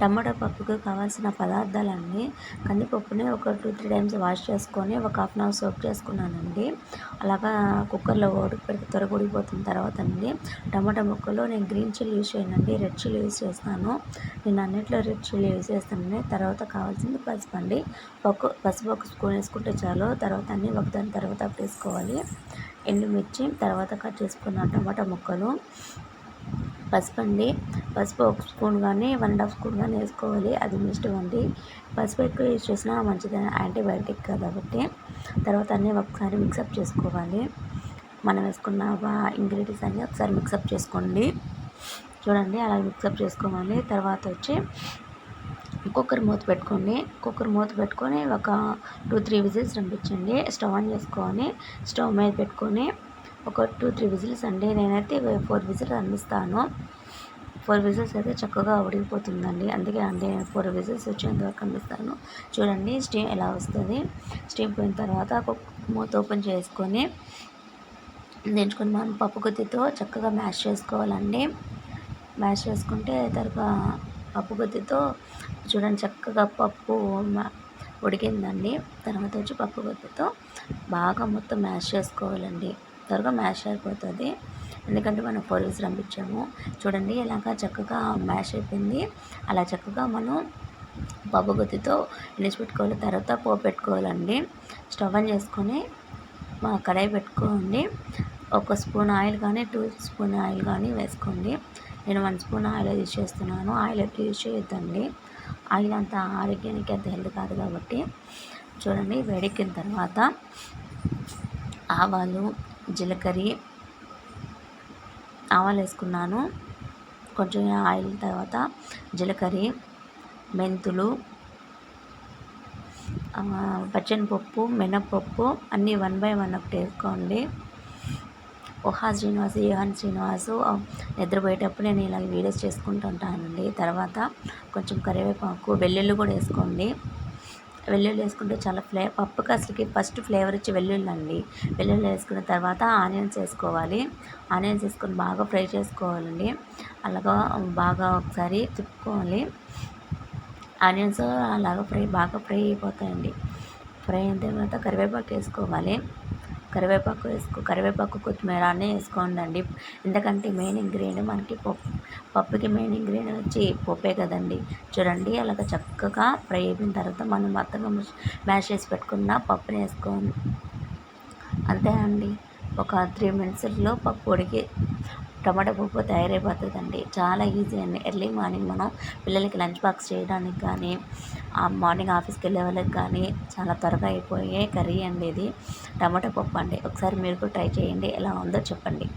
టమాటా పప్పుకు కావాల్సిన పదార్థాలన్నీ కందిపప్పుని ఒక టూ త్రీ టైమ్స్ వాష్ చేసుకొని ఒక హాఫ్ అన్ అవర్ సోక్ చేసుకున్నానండి. అలాగా కుక్కర్లో ఉడికి పెడితే త్వరగా ఉడికిపోతున్న తర్వాత అండి టమాటా ముక్కలు నేను గ్రీన్ చిల్లీ యూస్ చేయనండి రెడ్ చిల్లీ యూస్ చేస్తాను. నేను అన్నిట్లో రెడ్ చిల్లీ యూస్ చేస్తానండి. తర్వాత కావాల్సింది పసుపు అండి. పప్పు పసుపు ఒక స్పూన్ వేసుకుంటే చాలు. తర్వాత అన్నీ ఒకదాని తర్వాత వేసుకోవాలి. ఎండుమిర్చి తర్వాత కట్ చేసుకున్న టమాటా ముక్కలు. పసుపు అండి. పసుపు ఒక స్పూన్ కానీ వన్ అండ్ హాఫ్ స్పూన్ కానీ వేసుకోవాలి. అది మీ ఇష్టం అండి. పసుపు ఎక్కువ యూజ్ చేసినా మంచిది యాంటీబయాటిక్ కాబట్టి. తర్వాత అన్నీ ఒకసారి మిక్సప్ చేసుకోవాలి. మనం వేసుకున్న ఇంగ్రీడియంట్స్ అన్నీ ఒకసారి మిక్సప్ చేసుకోండి. చూడండి అలా మిక్సప్ చేసుకోవాలి. తర్వాత వచ్చి కుక్కర్ మూత పెట్టుకోండి. కుక్కర్ మూత పెట్టుకొని ఒక టూ త్రీ విజిల్స్ రంపించండి స్టవ్ ఆన్ చేసుకొని స్టవ్ మీద పెట్టుకొని ఒక టూ త్రీ విజిల్స్ అండి. నేనైతే ఫోర్ విజిల్స్ అందిస్తాను. ఫోర్ విజిల్స్ అయితే చక్కగా ఉడికిపోతుందండి. అందుకే అండి నేను ఫోర్ విజిల్స్ వచ్చేంత వరకు అందిస్తాను. చూడండి స్టీమ్ ఎలా వస్తుంది. స్టీమ్ పోయిన తర్వాత మూత ఓపెన్ చేసుకొని దించుకొని మనం పప్పు గుత్తితో చక్కగా మ్యాష్ చేసుకోవాలండి. మ్యాష్ చేసుకుంటే తర్వాత పప్పు గుత్తితో చూడండి చక్కగా పప్పు ఉడికిందండి. తర్వాత వచ్చి పప్పు గుత్తితో బాగా మొత్తం మ్యాష్ చేసుకోవాలండి. త్వరగా మ్యాష్ అయిపోతుంది. ఎందుకంటే మనం పొరుగు రంపించాము. చూడండి ఇలాగ చక్కగా మ్యాష్ అయిపోయింది. అలా చక్కగా మనం పప్పు గుత్తితో పెట్టుకోవాలి తర్వాత పోపు పెట్టుకోవాలండి. స్టవ్ ఆన్ చేసుకొని కడాయి పెట్టుకోండి. ఒక స్పూన్ ఆయిల్ కానీ టూ స్పూన్ ఆయిల్ కానీ వేసుకోండి. నేను వన్ స్పూన్ ఆయిల్ యూజ్ చేస్తున్నాను. ఆయిల్ ఎక్కువ యూజ్ చేయొద్దండి. ఆయిల్ అంత ఆరోగ్యానికి అంత హెల్త్ కాదు కాబట్టి. చూడండి వేడెక్కిన తర్వాత ఆవాలు జీలకర్ర ఆవాలు వేసుకున్నాను. కొంచెం ఆయిల్ తర్వాత జీలకర్ర మెంతులు పచ్చనిపప్పు మినప్పప్పు అన్నీ వన్ బై వన్ ఒకటి వేసుకోండి. ఓహా శ్రీనివాస్ యోహాన్ శ్రీనివాసు నిద్రపోయేటప్పుడు నేను ఇలా వీడియోస్ చేసుకుంటూ ఉంటానండి. తర్వాత కొంచెం కరివేపాకు వెల్లుల్లి కూడా వేసుకోండి. వెల్లుల్లి వేసుకుంటే చాలా ఫ్లే పప్పుకి అసలుకి ఫస్ట్ ఫ్లేవర్ ఇచ్చి వెల్లుల్లి అండి వెల్లుల్లి వేసుకున్న తర్వాత ఆనియన్స్ వేసుకోవాలి. ఆనియన్స్ వేసుకొని బాగా ఫ్రై చేసుకోవాలండి. అలాగా బాగా ఒకసారి తిప్పుకోవాలి. ఆనియన్స్ అలాగా ఫ్రై బాగా ఫ్రై అయిపోతాయండి. ఫ్రై అయిన తర్వాత కరివేపాకు వేసుకోవాలి. కరివేపాకు వేసుకో కరివేపాకు కొత్తిమీర అన్నీ వేసుకోండి ఎందుకంటే మెయిన్ ఇంగ్రీడియంట్ మనకి పప్పు పప్పుకి మెయిన్ ఇంగ్రీడియంట్ వచ్చి పప్పే కదండి. చూడండి అలాగ చక్కగా ఫ్రై అయిపోయిన తర్వాత మనం మొత్తంగా మ్యాష్ చేసి పెట్టుకున్న పప్పుని వేసుకోండి అంతే అండి ఒక త్రీ మినిట్స్లో పప్పు ఉడికి టమాటా పప్పు తయారైపోతుందండి. చాలా ఈజీ అండి. ఎర్లీ మార్నింగ్ మనం పిల్లలకి లంచ్ బాక్స్ చేయడానికి కానీ మార్నింగ్ ఆఫీస్కి వెళ్ళే వాళ్ళకి కానీ చాలా త్వరగా అయిపోయే కర్రీ అండి ఇది. టమాటా పప్పు అండి. ఒకసారి మీరు కూడా ట్రై చేయండి. ఎలా ఉందో చెప్పండి.